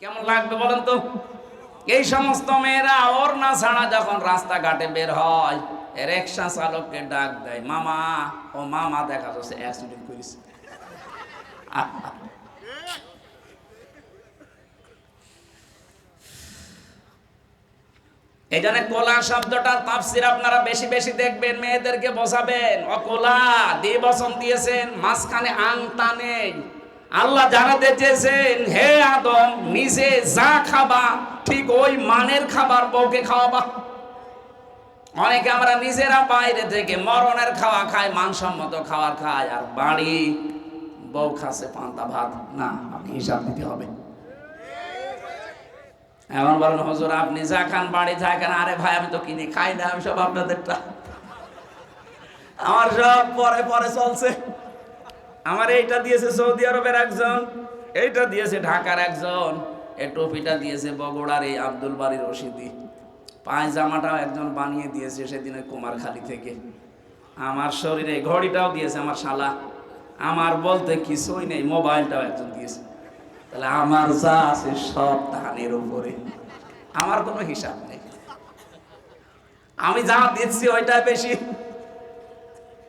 কেমন লাগবে বলেন তো? এই সমস্ত মেয়েরা ওর না ছাড়া যখন রাস্তাঘাটে বের হয় রিক্সা চালককে ডাক দেয়, মামা, ও মামা দেখা যাচ্ছে অ্যাক্সিডেন্ট করিস এই জন্য কোলা শব্দটার তাফসির আপনারা বেশি বেশি দেখবেন, মেয়েদেরকে বসাবেন অকোলা দিয়ে বসন দিয়েছেন, মাঝখানে আংতা নেই। আল্লাহ জানাতে চেয়েছেন হে আদম, নিজে যা খাবা, ঠিক ওই মানের খাবার বউকে খাওয়াবা। অনেকে আমরা নিজেরা বাইরে থেকে মরণের খাওয়া খাই, মানসম্মত খাবার খাই, আর বাড়ি বউ খাসে পান্তা ভাত। না, আপনি হিসাব দিতে হবে। এমন বলেন, হজুর, আপনি যা খান, বাড়ি যা খান, আরে ভাই, আমি তো কিনে খাই না, আমি সব আপনাদেরটা। আমার সব পরে পরে চলছে। আমার এইটা দিয়েছে সৌদি আরবের একজন, এইটা দিয়েছে ঢাকার একজন এই টুপিটা দিয়েছে বগুড়ার এই আব্দুল বাড়ির রশিদি। পায়জামাটাও একজন বানিয়ে দিয়েছে সেদিনের কুমারখালী থেকে। আমার শরীরে ঘড়িটাও দিয়েছে আমার শালা। আমার বলতে কিছুই নেই, মোবাইলটাও একজন দিয়েছে। তাহলে আমার যা আছে সব ধানের উপরে। আমার কোনো হিসাব নেই। আমি যা দিচ্ছি ওইটাই বেশি।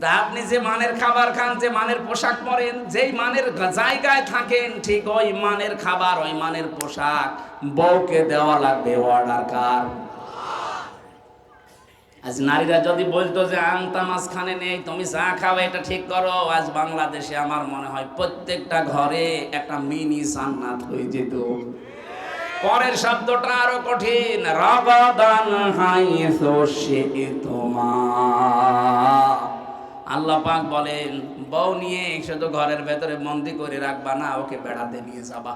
তা আপনি যে মানের খাবার খান, যে মানের পোশাক পরেন, যেই মানের জায়গায় থাকেন, ঠিক ওই মানের খাবার, ওই মানের পোশাক বউকে দেওয়া লাগবে অর্ডার কার? আজ নারীরা যদি বলতো যে আংতা মাঝখানে নেই, তুমি চা খাও, এটা ঠিক করো, আজ বাংলাদেশে আমার মনে হয় প্রত্যেকটা ঘরে একটা মিনি জান্নাত হয়ে যেত। পরের শব্দটা আরও কঠিন, রগদান হাইসো সে তোমার। আল্লাহ পাক বলেন, বউ নিয়ে শুধু ঘরের ভেতরে বন্দি করে রাখবা না, ওকে বেড়াতে নিয়ে যাবা।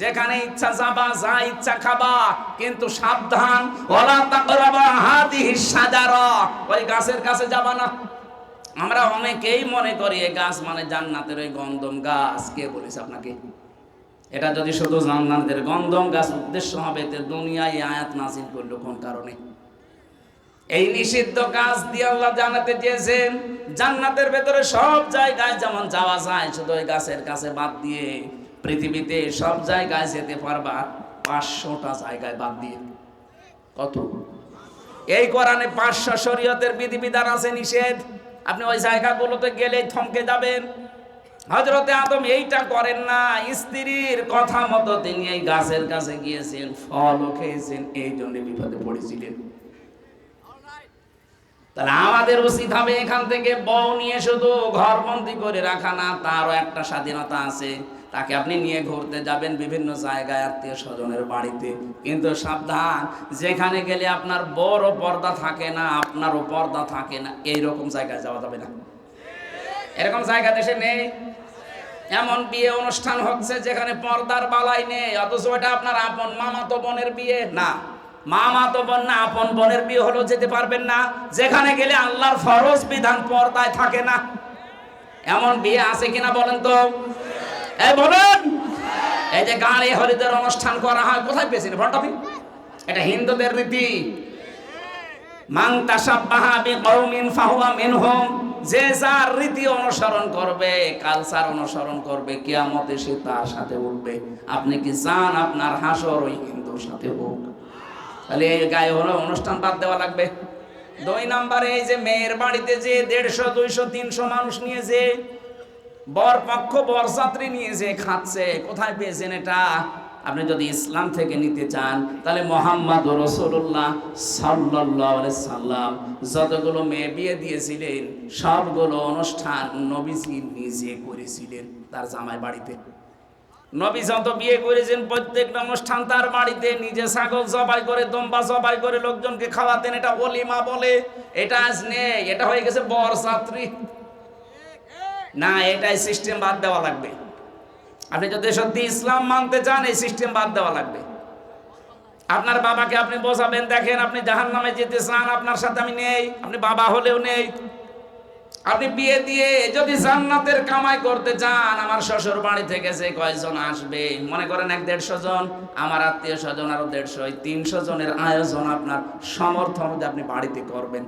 যেখানে ইচ্ছা যাবা, যা ইচ্ছা খাবা, কিন্তু সাবধান, ওলা তাকরাবা হাদিহি ওই গাছের কাছে যাবা না। আমরা অনেকেই মনে করি এই গাছ মানে জান্নাতের ওই গন্ধম গাছ। কে বলেছে আপনাকে? এটা যদি শুধু জান্নাতের গন্ধম গাছ, উদ্দেশ্য হবে তে দুনিয়ায় আয়াত নাজিল করল কোন কারণে? এই নিষিদ্ধ কাজ দিয়ে আল্লাহ জানাতে চেয়েছেন জান্নাতের ভেতরে সব জায়গায় যেমন যাওয়া যায়, শুধু ওই গাছের কাছে বাদ দিয়ে পৃথিবীতে সব জায়গায় যেতে পারবা, পাঁচশোটা জায়গায় বাদ দিয়ে। কত? এই কোরআনে পাঁচশো শরীয়তের বিধিবিধান আছে নিষেধ। আপনি ওই জায়গাগুলোতে গেলেই থমকে যাবেন। হজরতে আদম এইটা করেন না, স্ত্রীর কথা মতো তিনি এই গাছের কাছে গিয়েছেন, ফলও খেয়েছেন, এই জন্য বিপদে পড়েছিলেন। তাহলে আমাদের উচিত হবে এখান থেকে বউ নিয়ে শুধু ঘরবন্দি করে রাখা না, তারও একটা স্বাধীনতা আছে। তাকে আপনি নিয়ে ঘুরতে যাবেন বিভিন্ন জায়গায় আত্মীয় স্বজনের বাড়িতে। কিন্তু সাবধান, যেখানে গেলে আপনার বড় পর্দা থাকে না, আপনারও পর্দা থাকে না, এইরকম জায়গায় যাওয়া যাবে না। এরকম জায়গা দেশে নেই? এমন বিয়ে অনুষ্ঠান হচ্ছে যেখানে পর্দার বালাই নেই, অথচ ওটা আপনার আপন মামাতো বোনের বিয়ে? না। মামাতো বোন না আপন বোনের বিয়ে হলেও যেতে পারবেন না। যেখানে গেলে আল্লাহর ফরজ বিধান পর্দায় থাকে না। এমন বিয়ে আছে কিনা বলেন তো? এই বলেন! এই যে গাড়ি হরিদের অনুষ্ঠান করা হয়, কোথায় পেয়েছেন? ভট্টপি এটা হিন্দুদের রীতি। বিকৌমিন ফাহুয়া যে যার রীতি অনুসরণ করবে কালচার অনুসরণ করবে, কিয়ামতে সে তার সাথে উঠবে। আপনি কি চান আপনার হাসর ওই হিন্দুর সাথে হোক? তাহলে গায়ে হলো অনুষ্ঠান বাদ দেওয়া লাগবে। দুই নম্বরে এই যে মেয়ের বাড়িতে যে দেড়শো, দুইশো, তিনশো মানুষ নিয়ে যে বর পক্ষ বরযাত্রী নিয়ে যে খাচ্ছে, কোথায় পেয়েছেন এটা? আপনি যদি ইসলাম থেকে নিতে চান, তাহলে মোহাম্মদ রসুল্লাহ সাল্লাহ সাল্লাম যতগুলো মেয়ে বিয়ে দিয়েছিলেন, সবগুলো অনুষ্ঠান নবীজি নিজে করেছিলেন তার জামাই বাড়িতে। নবী যত বিয়ে করেছেন প্রত্যেকটা অনুষ্ঠান তার বাড়িতে নিজে ছাগল জবাই করে, দম্বা জবাই করে লোকজনকে খাওয়াতেন। এটা অলিমা বলে, এটা আজ নেই, এটা হয়ে গেছে বরযাত্রী না, এটাই সিস্টেম বাদ দেওয়া লাগবে। আপনি যদি সত্যি ইসলাম মানতে চান, এই সিস্টেম বাদ দেওয়া লাগবে। আপনার বাবাকে আপনি বোঝাবেন, দেখেন আপনি জাহান নামে যেতে চান, আপনার সাথে আমি নেই, আপনি বাবা হলেও নেই। আপনি বিয়ে দিয়ে যদি জান্নাতের কামাই করতে চান আমার শ্বশুর বাড়ি থেকে যে কয়জন আসবে? মনে করেন এক দেড়শো জন, আমার আত্মীয় স্বজন আরও দেড়শো তিনশো জনের আয়োজন আপনার সমর্থন আপনি বাড়িতে করবেন।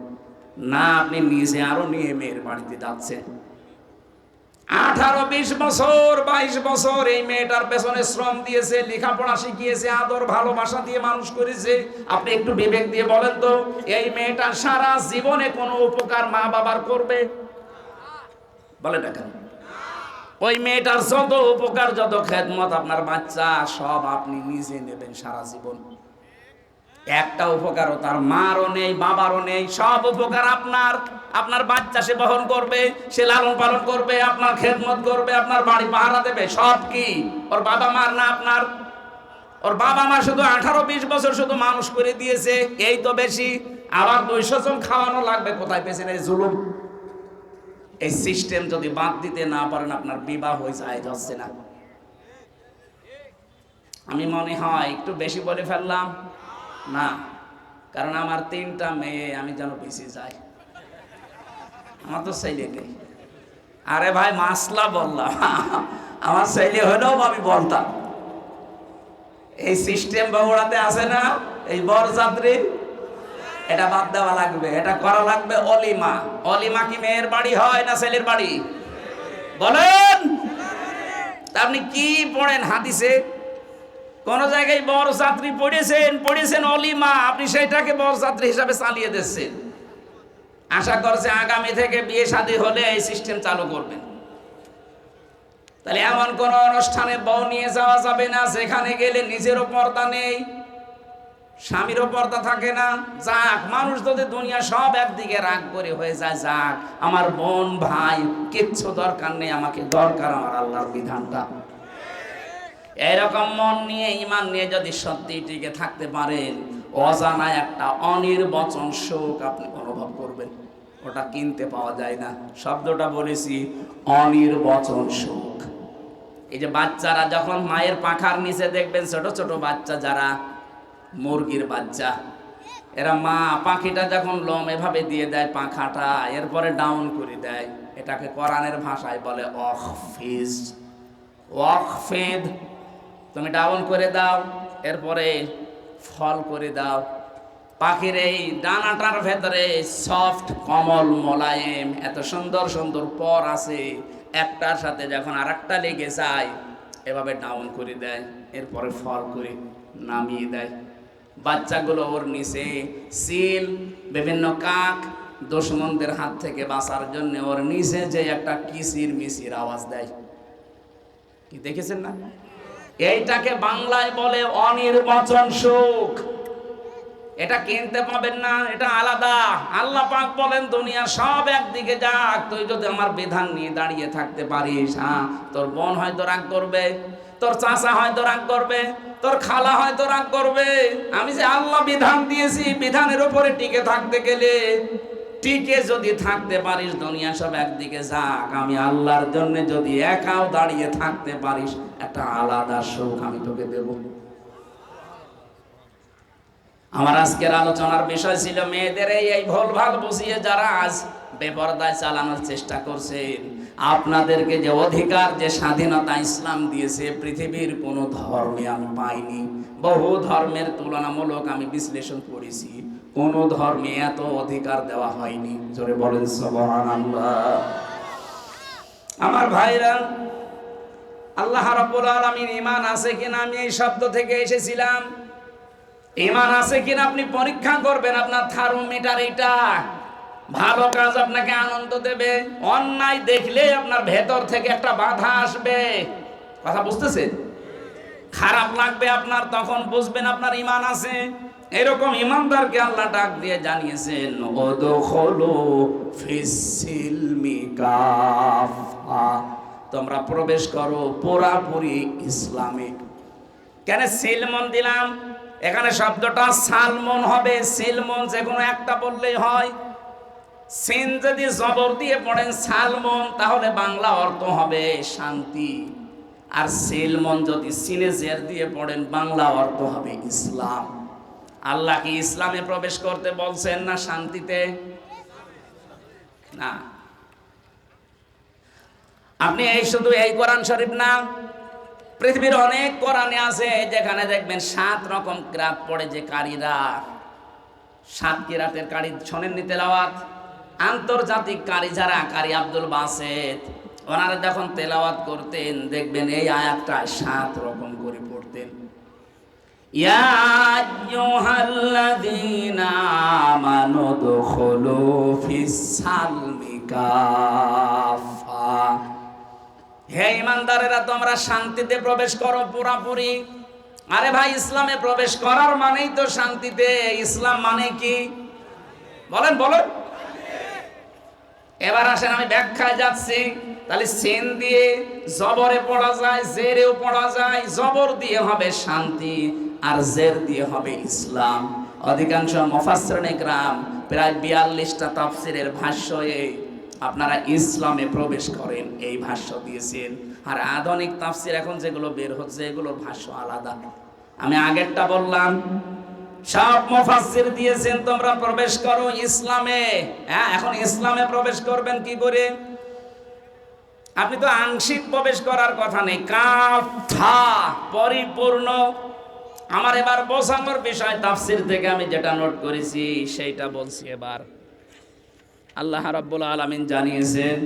না, আপনি নিজে আরও নিয়ে মেয়ের বাড়িতে যাচ্ছেন। আঠারো, বিশ বছর, বাইশ বছর এই মেয়েটার পেছনে শ্রম দিয়েছে, লেখাপড়া শিখিয়েছে, আদর, ভালোবাসা দিয়ে মানুষ করেছে। আপনি একটু বিবেক দিয়ে বলেন তো, এই মেয়েটা সারা জীবনে কোনো উপকার মা বাবার করবে? বলে দেখেন ওই মেয়েটার যত উপকার, যত খেদমত আপনার বাচ্চা, সব আপনি নিজে নেবেন সারা জীবন। একটা উপকারও তার মারও নেই, বাবারও নেই, সব উপকার আপনার। আপনার বাচ্চা সে বহন করবে, সে লালন পালন করবে, আপনার খেদমত করবে, আপনার বাড়ি পাহারা দেবে, সব কি? ওর বাবা মার না আপনার? ওর বাবা মা শুধু আঠারো বিশ বছর শুধু মানুষ করে দিয়েছে, এই তো বেশি। আবার দুইশো জন খাওয়ানো লাগবে, কোথায় পেয়েছেন এই জুলুম? এই সিস্টেম যদি বাদ দিতে না পারেন, আপনার বিবাহ যায়, যাচ্ছে না। আমি মনে হয় একটু বেশি বলে ফেললাম? না, কারণ আমার তিনটা মেয়ে, আমি যেন বেশি যাই। আমার তো ছেলে নেই। আরে ভাই, মাসলা বললাম। আমার ছেলে হলেও আমি বলতাম। এই সিস্টেম বগুড়াতে আছে না? এই বরযাত্রী? এটা বাদ দেওয়া লাগবে, এটা করা লাগবে অলিমা। অলিমা কি মেয়ের বাড়ি হয় না ছেলের বাড়ি? বলেন! আপনি কি পড়েন হাদিসে? কোন জায়গায় বড় ছাত্রী পড়েছেন পড়েছেন অলিমা, আপনি সেটাকে বড় ছাত্রী হিসাবে চালিয়ে দিচ্ছেন। আশা করছে আগামী থেকে বিয়ে শাদী হলে এই সিস্টেম চালু করবেন। তাহলে এমন কোন অনুষ্ঠানে বউ নিয়ে যাওয়া যাবে না সেখানে গেলে নিজেরও পর্দা নেই। স্বামীরও পর্দা থাকে না। যাক, মানুষ যদি দুনিয়া সব একদিকে রাগ করে হয়ে যায়, যাক, আমার বোন, ভাই, কিচ্ছু দরকার নেই, আমাকে দরকার আমার আল্লাহর বিধানটা। এরকম মন নিয়ে, ইমান নিয়ে যদি সত্যি টিকে থাকতে পারেন, অজানা একটা অনির্বচন শোক আপনি অনুভব করবেন। ওটা কিনতে পাওয়া যায় না। শব্দটা বলেছি, অনির্বচন শোক। এই যে বাচ্চারা যখন মায়ের পাখার নিচে দেখবেন, ছোট ছোট বাচ্চা যারা মুরগির বাচ্চা। এরা মা, পাখিটা যখন লোম এভাবে দিয়ে দেয় পাখাটা, এরপরে ডাউন করে দেয়। এটাকে কোরআনের ভাষায় বলে অখফিজ ওয়াকফেদ, তুমি ডাউন করে দাও, এরপরে ফল করে দাও। পাখির এই ডানাটার ভেতরে সফট কমল, মোলায়েম, এত সুন্দর সুন্দর পর আছে, একটার সাথে যখন আর একটা লেগে যায়, এভাবে ডাউন করে দেয়, এরপরে ফল করে নামিয়ে দেয়। বাচ্চাগুলো ওর নিচে সিল বিভিন্ন কাক দুশ্মনদের হাত থেকে বাঁচার জন্য ওর নিচে যে একটা কিসির মিসির আওয়াজ দেয়। কি দেখেছেন না? এইটাকে বাংলায় বলে অনির্বাচন সুখ। এটা কিনতে পাবেন না, এটা আলাদা। আল্লাহ পাক বলেন, দুনিয়া সব একদিকে যাক, তুই যদি আমার বিধান নিয়ে দাঁড়িয়ে থাকতে পারিস হ্যাঁ? তোর বোন হয়তো রাগ করবে, তোর চাচা হয়তো রাগ করবে, তোর খালা হয়তো রাগ করবে। আমি যে আল্লাহ বিধান দিয়েছি, বিধানের উপরে টিকে থাকতে গেলে, টিকে যদি থাকতে পারিস, দুনিয়া সব একদিকে যাক। আমি আল্লাহর জন্য যদি একাও দাঁড়িয়ে থাকতে পারিস, একটা আলাদা সুখ আমি তোকে দেব। আমার আজকের আলোচনার বিষয় ছিল মেয়েদের এই ভুল ভালো বুঝিয়ে যারা আজ বেপরদায় চালানোর চেষ্টা করছেন আপনাদেরকে যে অধিকার, যে স্বাধীনতা ইসলাম দিয়েছে, পৃথিবীর কোনো ধর্মে আমি পাইনি। বহু ধর্মের তুলনামূলক আমি বিশ্লেষণ করেছি। কোনো ধর্মে এত অধিকার দেওয়া হয়নি। জোরে বলেন আমার ভাইরা, আল্লাহ রাব্বুল আলামিন ঈমান আছে কিনা? আমি এই শব্দ থেকে এসেছিলাম। ঈমান আছে কিনা আপনি পরীক্ষা করবেন, আপনার থার্মোমিটার এটা ভালো কাজ আপনাকে আনন্দ দেবে। অন্যায় দেখলে আপনার ভেতর থেকে একটা বাধা আসবে। কথা বুঝতেছেন? খারাপ লাগবে আপনার, তখন বুঝবেন আপনার ইমান আছে। এরকম ইমানদারকে আল্লাহ ডাক দিয়ে জানিয়েছেন তোমরা প্রবেশ করো পুরাপুরি ইসলামে কেন সিলমন দিলাম? এখানে শব্দটা সালমন হবে, সিলমন যে কোনো একটা বললেই হয়। সিন যদি জবর দিয়ে পড়েন সালমন, তাহলে বাংলা অর্থ হবে শান্তি। আর সিলমন যদি সিনে জের দিয়ে পড়েন, বাংলা অর্থ হবে ইসলাম। আল্লাহ কি ইসলামে প্রবেশ করতে বলছেন না শান্তিতে? না। আপনি এই শুধু এই কোরআন শরীফ না পৃথিবীর অনেক কোরআনে আছে, যেখানে দেখবেন সাত রকম ক্রাত পড়ে যে কারীরা। সাত কিরাতের কারি শোনেন নিতে লাওয়াত আন্তর্জাতিক কারি যারা, কারি আব্দুল বাসেদ, ওনারা যখন তেলাওয়াত করতেন, দেখবেন এই আয়াতটা সাত রকম করে পড়তেন। আমানু দুখুলু কাফা হে ইমানদারেরা, তোমরা শান্তিতে প্রবেশ করো পুরাপুরি। আরে ভাই, ইসলামে প্রবেশ করার মানেই তো শান্তিতে। ইসলাম মানে কি? বলেন বলেন। এবার আসেন, আমি ব্যাখ্যায় যাচ্ছি। তাহলে সেন দিয়ে জবরে পড়া যায়, জেরেও পড়া যায়। জবর দিয়ে হবে শান্তি আর জের দিয়ে হবে ইসলাম। অধিকাংশ মফাসরণ গ্রাম প্রায় বিয়াল্লিশটা তাফসিরের ভাষ্যে আপনারা ইসলামে প্রবেশ করেন, এই ভাষ্য দিয়েছেন। আর আধুনিক তাফসির এখন যেগুলো বের হচ্ছে, এগুলোর ভাষ্য আলাদা। আমি আগেরটা বললাম, সব মুফাসসির দিয়েছেন, তোমরা প্রবেশ করো ইসলামে। হ্যাঁ এখন ইসলামে প্রবেশ করবেন কি করে? আপনি তো আংশিক প্রবেশ করার কথা নেই, কাফা পরিপূর্ণ। আমার এবার বোঝানোর বিষয় তাফসির থেকে আমি যেটা নোট করেছি, সেইটা বলছি এবার। আল্লাহ রাব্বুল আলামিন জানিয়েছেন,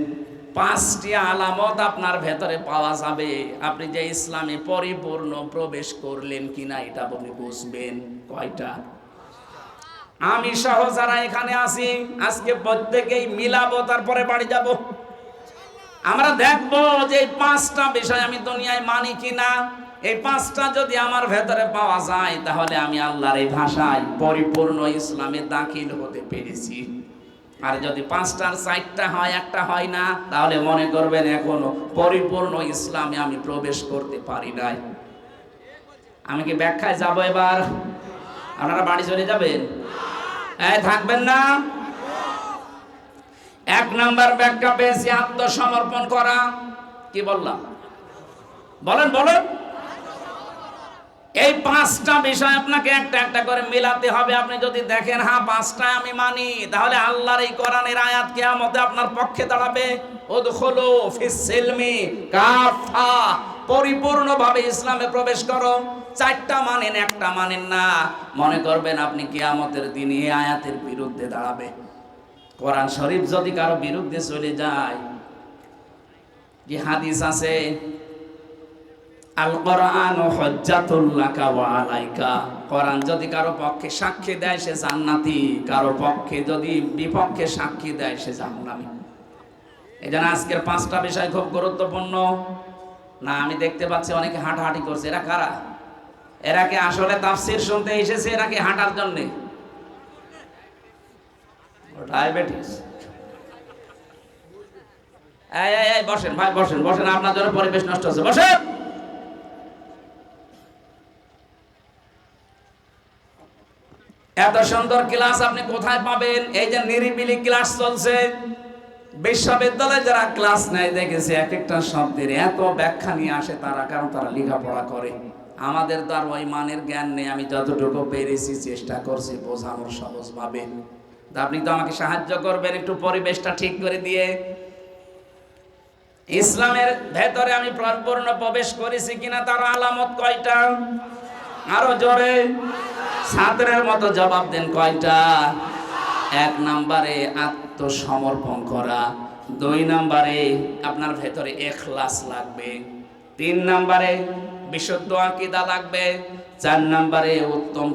পাঁচটি আলামত আপনার ভেতরে পাওয়া যাবে। আপনি যে ইসলামে পরিপূর্ণ প্রবেশ করলেন কিনা এটা আপনি বুঝবেন। কয়টা? আমি সহ যারা এখানে আছি, আজকে প্রত্যেকেই মিলাবো, তারপরে বাড়ি যাব। আমরা দেখব যে পাঁচটা বিষয় আমি দুনিয়ায় মানি কিনা। এই পাঁচটা যদি আমার ভেতরে পাওয়া যায়, তাহলে আমি আল্লাহর এই ভাষায় পরিপূর্ণ ইসলামে দাখিল হতে পেরেছি। আর যদি পাঁচটার চারটা হয়, একটা হয় না, তাহলে মনে করবেন এখনও পরিপূর্ণ ইসলামে আমি প্রবেশ করতে পারি নাই। আমি কি ব্যাখ্যায় যাব এবার? আপনারা বাড়ি চলে যাবেন? এই, থাকবেন না? এক নাম্বার ব্যাখ্যা পেয়েছি, আত্মসমর্পণ করা। কি বললাম? বলেন বলেন। এই পাঁচটা বিষয় আপনাকে একটা একটা করে মিলাতে হবে। আপনি যদি দেখেন হ্যাঁ পাঁচটা আমি মানি, তাহলে আল্লাহর এই কোরআনের আয়াত কিয়ামতে আপনার পক্ষে দাঁড়াবে। উদখুলু ফিস-সিলমি কাফা, পরিপূর্ণভাবে ইসলামে প্রবেশ করো। চারটা মানেন, একটা মানেন না। মনে করবেন আপনি কিয়ামতের দিনে এই আয়াতের বিরুদ্ধে দাঁড়াবে। কোরআন শরীফ যদি কারও বিরুদ্ধে চলে যায় যে হাদিস আছে? আল কোরআন হজ্জাতুল্লাকা ওয়া আলাইকা। কোরআন যদি কারও পক্ষে সাক্ষী দেয়, সে জান্নাতি। কারও পক্ষে যদি বিপক্ষে সাক্ষী দেয়, সে জাহান্নামী। এই জন্য আজকের পাঁচটা বিষয় খুব গুরুত্বপূর্ণ। না, আমি দেখতে পাচ্ছি অনেকে হাঁটাহাঁটি করছে। এরা কারা? এরা কি আসলে তাফসির শুনতে এসেছে এরা কি হাঁটার জন্যে? ডায়াবেটিস। এই, বসেন, ভাই, বসেন বসেন, আপনার জন্য পরিবেশ নষ্ট হচ্ছে। বসেন! এত সুন্দর ক্লাস আপনি কোথায় পাবেন? এই যে নিরিবিলি ক্লাস চলছে। বিশ্ববিদ্যালয়ে যারা ক্লাস নেয়, দেখেছে এক একটা শব্দের এত ব্যাখ্যা নিয়ে আসে তারা, কারণ তারা লেখাপড়া করে। আমাদের তো আর ওই মানের জ্ঞান নেই, আমি যতটুকু পেরেছি, চেষ্টা করছি বোঝানোর সহজভাবে। তা আপনি তো আমাকে সাহায্য করবেন, একটু পরিবেশটা ঠিক করে দিয়ে। ইসলামের ভেতরে আমি পরিপূর্ণ প্রবেশ করেছি কিনা, তার আলামত কয়টা? আরও জোরে। ছাত্রের মতো জবাব দেন কয়টা? এক নাম্বারে আত্মসমর্পণ করা, দুই নাম্বারে আপনার ভেতরে এখলাস লাগবে, তিন নাম্বারে বিশুদ্ধ আকিদা লাগবে, চার নাম্বারে উত্তম